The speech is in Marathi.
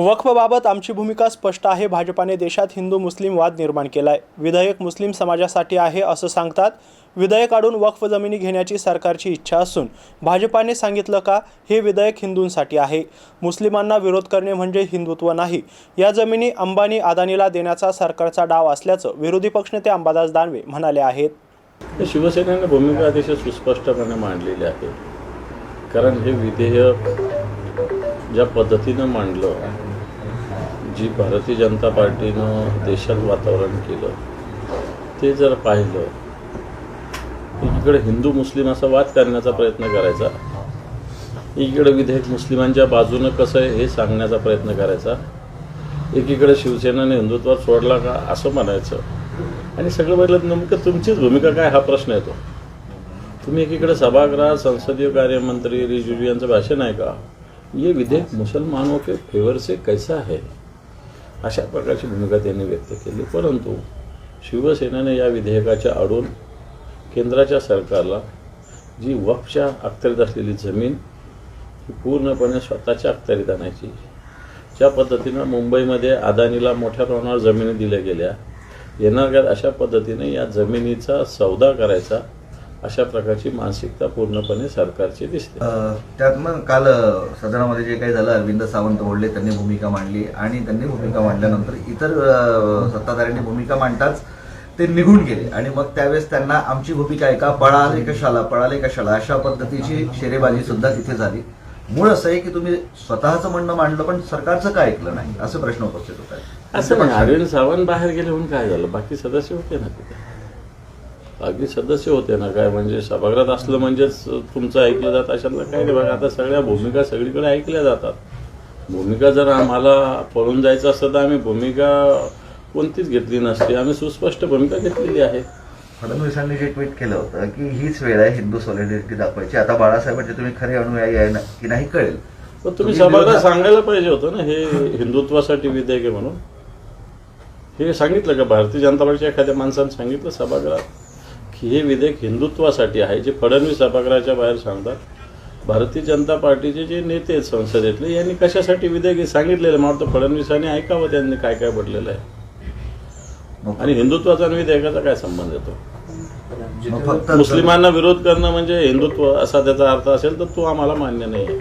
वक्फबाबत आमची भूमिका स्पष्ट आहे. भाजपाने देशात हिंदू मुस्लिम वाद निर्माण केलाय. विधेयक मुस्लिम समाजासाठी आहे असं सांगतात. विधेयक काढून वक्फ जमिनी घेण्याची सरकारची इच्छा असून भाजपाने सांगितलं का हे विधेयक हिंदूंसाठी आहे. मुस्लिमांना विरोध करणे म्हणजे हिंदुत्व नाही. या जमिनी अंबानी अदानीला देण्याचा सरकारचा डाव असल्याचं विरोधी पक्षनेते अंबादास दानवे म्हणाले आहेत. शिवसेनेने भूमिका अतिशय सुस्पष्टपणे मांडलेली आहे. कारण हे विधेयक ज्या पद्धतीनं मांडलं जी भारतीय जनता पार्टीनं देशात वातावरण केलं ते जर पाहिलं एकीकडे हिंदू मुस्लिम असा वाद करण्याचा प्रयत्न करायचा एकीकडे विधेयक मुस्लिमांच्या बाजूनं कसं आहे हे सांगण्याचा प्रयत्न करायचा एकीकडे शिवसेनेने हिंदुत्वात सोडला का असं म्हणायचं. आणि सगळं बघितलं नेमकं तुमचीच भूमिका काय हा प्रश्न येतो. तुम्ही एकीकडे सभागृहात संसदीय कार्यमंत्री रिजिजू यांचं भाषण आहे का? ये विधेयक मुसलमानों के फेवर से कैसा है? अशा प्रकारची भूमिका त्यांनी व्यक्त केली. परंतु शिवसेनेने या विधेयकाच्या आडून केंद्राच्या सरकारला जी वक्फच्या अखत्यारीत असलेली जमीन ही पूर्णपणे स्वतःच्या अखत्यारीत आणायची ज्या पद्धतीनं मुंबईमध्ये अदानीला मोठ्या प्रमाणावर जमिनी दिल्या गेल्या येणार अशा पद्धतीने या जमिनीचा सौदा करायचा अशा प्रकारची मानसिकता पूर्णपणे सरकारची दिसते. त्यात मग काल सदनामध्ये जे काही झालं अरविंद सावंत बोलले त्यांनी भूमिका मांडली आणि त्यांनी भूमिका मांडल्यानंतर इतर सत्ताधाऱ्यांनी भूमिका मांडताच ते निघून गेले. आणि मग त्यावेळेस त्यांना आमची भूमिका आहे का? पळाले कशाला पळाले कशाला अशा पद्धतीची शेरेबाजी सुद्धा तिथे झाली. मूळ असं आहे की तुम्ही स्वतःचं म्हणणं मांडलं पण सरकारचं काय ऐकलं नाही? असे प्रश्न उपस्थित होत आहेत. असं नाही अरविंद सावंत बाहेर गेले म्हणून काय झालं? बाकी सदस्य होते ना तिथे. बाकी सदस्य होते ना काय म्हणजे सभागृहात असलं म्हणजेच तुमचं ऐकलं जात अशातलं काही नाही. बघा आता सगळ्या भूमिका सगळीकडे ऐकल्या जातात. भूमिका जर आम्हाला पळून जायचं असतं तर आम्ही भूमिका कोणतीच घेतली नसती. आम्ही सुस्पष्ट भूमिका घेतलेली आहे. फडणवीसांनी जे ट्विट केलं होतं की हीच वेळ आहे हिंदू सॉलिडिटी दाखवायची. आता बाळासाहेबांचे तुम्ही खरे अनुयायी आहे ना की नाही कळेल? पण तुम्ही सभागृहात सांगायला पाहिजे होतं ना हे हिंदुत्वासाठी विधेयक आहे म्हणून. हे सांगितलं का? भारतीय जनता पार्टीच्या एखाद्या माणसानं सांगितलं सभागृहात. हे विधेयक हिंदुत्वासाठी आहे जे फडणवीस सभागृहाच्या बाहेर सांगतात. भारतीय जनता पार्टीचे जे नेते आहेत संसदेतले यांनी कशासाठी विधेयक हे सांगितलेलं मला वाटतं फडणवीसांनी ऐकावं त्यांनी काय काय पडलेलं आहे. आणि हिंदुत्वाचा आणि विधेयकाचा काय संबंध येतो मुस्लिमांना विरोध करणं म्हणजे हिंदुत्व असा त्याचा अर्थ असेल तर तो आम्हाला मान्य नाही आहे.